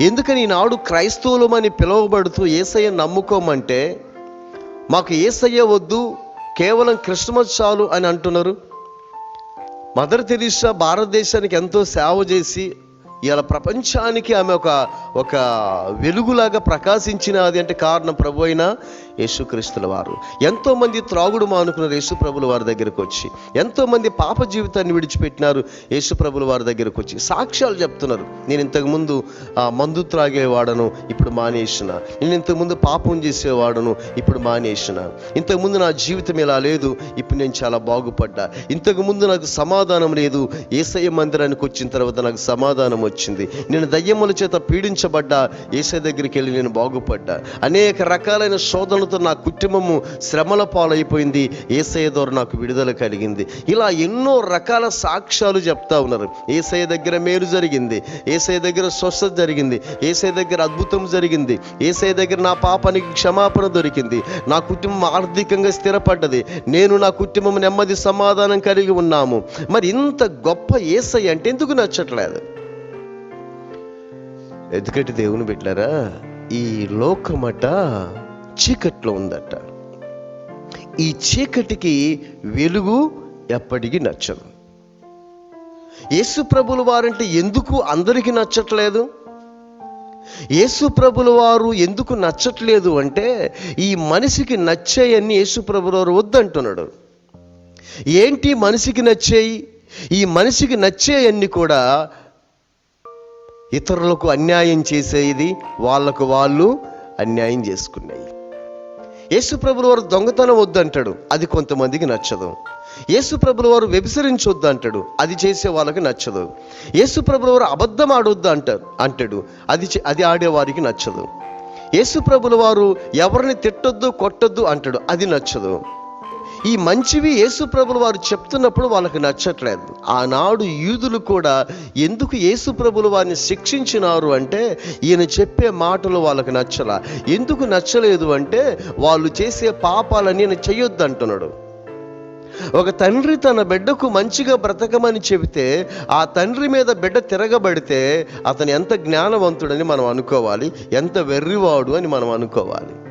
ఎందుకని ఈనాడు క్రైస్తవులమని పిలువబడుతూ ఏసయ్య నమ్ముకోమంటే మాకు ఏసయ్య వద్దు కేవలం క్రిస్మస్ చాలు అని అంటున్నారు. మదర్ తెరీసా భారతదేశానికి ఎంతో సేవ చేసి ఇలా ప్రపంచానికి ఆమె ఒక ఒక వెలుగులాగా ప్రకాశించినది అంటే కారణం ప్రభు అయిన యేసుక్రీస్తుల వారు. ఎంతోమంది త్రాగుడు మానుకున్నారు యేసుప్రభుల వారి దగ్గరకు వచ్చి. ఎంతోమంది పాప జీవితాన్ని విడిచిపెట్టినారు యేసుప్రభుల వారి దగ్గరకు వచ్చి. సాక్ష్యాలు చెప్తున్నారు. నేను ఇంతకుముందు మందు త్రాగేవాడను ఇప్పుడు మానేసిన. నేను ఇంతకుముందు పాపం చేసేవాడను ఇప్పుడు మానేసిన. ఇంతకుముందు నా జీవితం ఇలా లేదు ఇప్పుడు నేను చాలా బాగుపడ్డా. ఇంతకుముందు నాకు సమాధానం లేదు ఏసయ్య మందిరానికి వచ్చిన తర్వాత నాకు సమాధానం వచ్చింది. నేను దయ్యముల చేత పీడించబడ్డా. ఏసై దగ్గరికి వెళ్ళి నేను బాగుపడ్డా. అనేక రకాలైన శోధనలతో నా కుటుంబము శ్రమల పాలైపోయింది. ఏసయ్య ద్వారా నాకు విడుదల కలిగింది. ఇలా ఎన్నో రకాల సాక్ష్యాలు చెప్తా ఉన్నారు. ఏసయ్య దగ్గర మేలు జరిగింది. ఏసయ్య దగ్గర స్వస్థత జరిగింది. ఏసయ్య దగ్గర అద్భుతం జరిగింది. ఏసయ్య దగ్గర నా పాపానికి క్షమాపణ దొరికింది. నా కుటుంబం ఆర్థికంగా స్థిరపడ్డది. నేను నా కుటుంబం నెమ్మది సమాధానం కలిగి ఉన్నాము. మరి ఇంత గొప్ప ఏసై అంటే ఎందుకు నచ్చట్లేదు? ఎందుకంటే దేవుని బిడ్డారా ఈ లోకమట చీకట్లో ఉందట. ఈ చీకటికి వెలుగు ఎప్పటికీ నచ్చదు. యేసు ప్రభుల వారంటే ఎందుకు అందరికీ నచ్చట్లేదు? యేసు ప్రభుల వారు ఎందుకు నచ్చట్లేదు అంటే ఈ మనిషికి నచ్చేయన్ని యేసు ప్రభుల వారు వద్దంటున్నాడు. ఏంటి మనిషికి నచ్చేయి? ఈ మనిషికి నచ్చేయన్ని కూడా ఇతరులకు అన్యాయం చేసేది వాళ్ళకు వాళ్ళు అన్యాయం చేసుకున్నాయి. యేసుప్రభుల వారు దొంగతనం వద్దంటాడు అది కొంతమందికి నచ్చదు. యేసుప్రభుల వారు వ్యభిసరించొద్దు అంటాడు అది చేసే వాళ్ళకి నచ్చదు. యేసుప్రభుల వారు అబద్ధం ఆడొద్దు అంటారు అంటాడు అది అది ఆడేవారికి నచ్చదు. యేసుప్రభుల వారు ఎవరిని తిట్టొద్దు కొట్టొద్దు అంటాడు అది నచ్చదు. ఈ మంచివి యేసుప్రభులు వారు చెప్తున్నప్పుడు వాళ్ళకి నచ్చట్లేదు. ఆనాడు యూదులు కూడా ఎందుకు యేసుప్రభులు వారిని శిక్షించినారు అంటే ఈయన చెప్పే మాటలు వాళ్ళకి నచ్చల. ఎందుకు నచ్చలేదు అంటే వాళ్ళు చేసే పాపాలని ఈయన చెయ్యొద్దు అంటున్నాడు ఒక తండ్రి తన బిడ్డకు మంచిగా బ్రతకమని చెబితే ఆ తండ్రి మీద బిడ్డ తిరగబడితే అతను ఎంత జ్ఞానవంతుడని మనం అనుకోవాలి ఎంత వెర్రివాడు అని మనం అనుకోవాలి.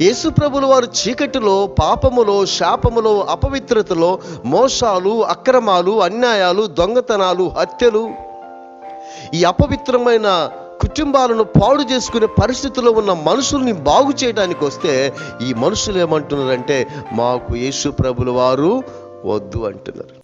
యేసుప్రభులు వారు చీకటిలో పాపములో శాపములో అపవిత్రతలో మోసాలు అక్రమాలు అన్యాయాలు దొంగతనాలు హత్యలు ఈ అపవిత్రమైన కుటుంబాలను పాడు చేసుకునే పరిస్థితిలో ఉన్న మనుషుల్ని బాగు చేయడానికి వస్తే ఈ మనుషులు ఏమంటున్నారంటే మాకు యేసు ప్రభులు వారు వద్దు అంటున్నారు.